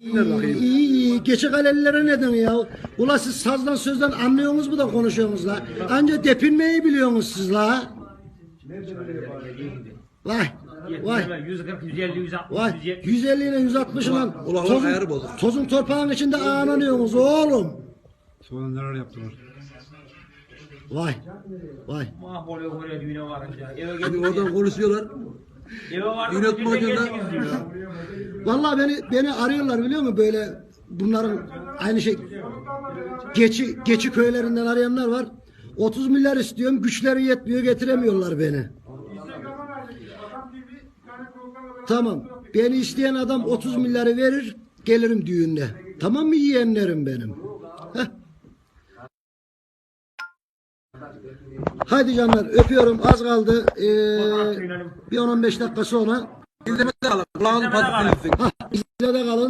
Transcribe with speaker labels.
Speaker 1: İyi,
Speaker 2: İyi. Geçik alellilere neden ya? Ula siz sazdan sözden anlıyorsunuz mu da konuşuyorsunuz la? Anca depinmeyi biliyorsunuz siz la. Vay. Vay.
Speaker 3: 140, 150, 160,
Speaker 2: Vay
Speaker 3: 170.
Speaker 2: 150 ile 160 ile
Speaker 1: Ulan
Speaker 2: tozun,
Speaker 1: ayarı bozuk.
Speaker 2: tozun torpağın içinde ağlanıyorsunuz oğlum.
Speaker 4: Sonra neler yaptılar?
Speaker 2: Vay. Vay.
Speaker 3: Mahvoluyor oraya düğüne varınca. Eve geldik.
Speaker 1: oradan konuşuyorlar.
Speaker 3: Eve
Speaker 1: hocam da-
Speaker 3: geldiniz diyor.
Speaker 2: Vallahi beni beni arıyorlar biliyor musun böyle bunların aynı şey geçi geçi köylerinden arayanlar var. 30 milyar istiyorum güçleri yetmiyor getiremiyorlar beni. Tamam. Beni isteyen adam 30 milyarı verir gelirim düğünde. Tamam mı yeğenlerim benim? Heh. Haydi canlar öpüyorum az kaldı. Ee, bir 10-15 dakika sonra
Speaker 1: İzlemede kalın. Kulağını patlatın.
Speaker 2: Hah, bizde de kalın.